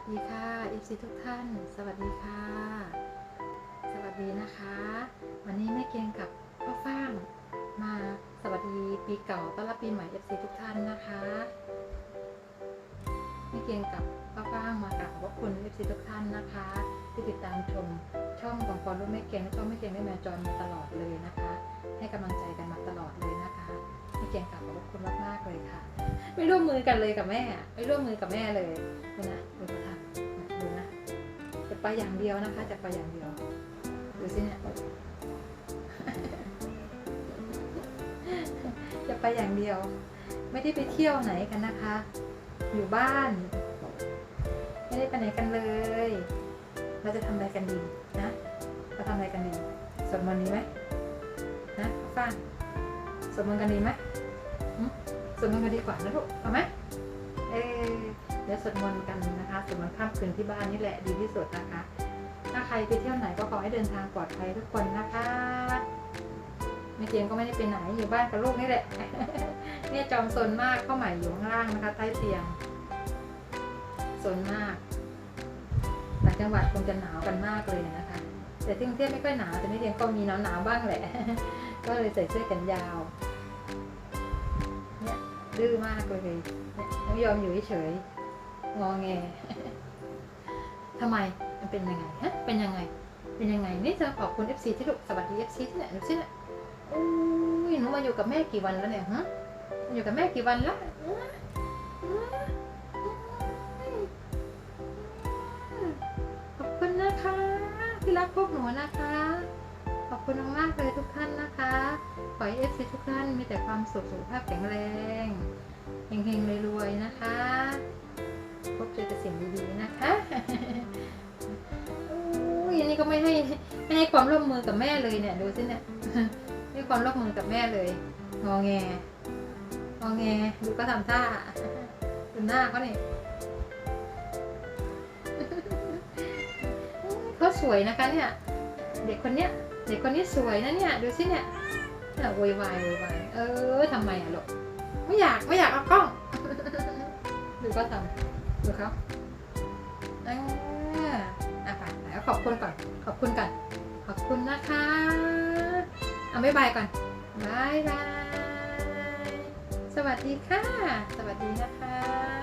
วัสดีค่ะ FC ทุกท่าน สวัสดีค่ะ สวัสดีนะคะ วันนี้แม่เกียงกับพ่อฟ้างมาสวัสดีปีเก่าต้อนรับปีใหม่ FC ทุกท่านนะคะแม่เกียงกับพ่อฟ้างมากราบขอบพระคุณ FC ทุกท่านนะคะ ที่ติดตามชมช่องของปอนลูกแม่เกียงและช่องแม่เกียงได้มาจอยมาตลอดเลยนะคะ ให้กำลังใจกันมาตลอดเลยนะคะแม่เกียงกราบขอบพระคุณมากๆเลยค่ะ ไม่ร่วมมือกันเลยกับแม่ ไม่ร่วมมือกับแม่เลยดูนะ ไปอย่างเดียวนะคะจะไปอย่างเดียวดูสิเนี่ยจะไปอย่างเดียว ไม่ได้ไปเที่ยวไหนกันนะคะ อยู่บ้าน ไม่ได้ไปไหนกันเลย เราจะทำอะไรกันดีนะเราทำอะไรกันดีสวดมนต์ดีไหมนะฟ้าสวดมนต์กันดีไหมสวดมนต์กันดีกว่านะลูกเอาไหมเออ เดี๋ยวสวดมนต์กันนะคะสวดมนต์ข้ามคืนที่บ้านนี่แหละดีที่สุดนะคะ ถ้าใครไปเที่ยวไหนก็ขอให้เดินทางปลอดภัยทุกคนนะคะแม่เจียงก็ไม่ได้ไปไหนอยู่บ้านกับลูกนี่แหละ เนี่ยจอมซนมากเข้าใหม่อยู่ข้างล่างนะคะใต้เตียงซนมากต่างจังหวัดคงจะหนาวกันมากเลยนะคะ แต่ที่กรุงเทพไม่ค่อยหนาวแต่แม่เจียงก็มีหนาวหนาวๆบ้างแหละ ก็เลยใส่เสื้อกันยาว เนี่ยดื้อมากเลยเนี่ยไม่ยอมอยู่เฉย งอแงทำไมมันเป็นยังไงฮะเป็นยังไง เป็นยังไงนี่จะขอบคุณ FC ที่ลูกสวัสดี FC ที่ไหนดูสิเนี่ยอุ้ยหนูมาอยู่กับแม่กี่วันแล้วเนี่ยฮะมาอยู่กับแม่กี่วันแล้วขอบคุณนะคะ ที่รักพวกหนูนะคะ ขอบคุณมากๆเลยทุกท่านนะคะขอให้ FC ทุกท่านมีแต่ความสุขสุขภาพแข็งแรงเฮงๆรวยๆนะคะ พบเจอแต่สิ่งดีๆนะคะอุ้ยอันนี้ก็ไม่ให้ไม่ให้ความร่วมมือกับแม่เลยเนี่ยดูสิเนี่ยไม่ให้ความร่วมมือกับแม่เลยงอแงงอแงดูก็ทำท่าดูหน้าเขาเนี่ยเขาสวยนะคะเนี่ย เด็กคนเนี้ยเด็กคนนี้สวยนะเนี่ยดูสิเนี่ยโวยวายโวยวายเออทำไมอะลูกไม่อยากไม่อยากเอากล้องดูก็ทำ ดูเขาอ่าอะไปแล้วขอบคุณก่อน ขอบคุณก่อน ขอบคุณนะคะเอาไม่บายก่อนบายบาย สวัสดีค่ะ สวัสดีนะคะ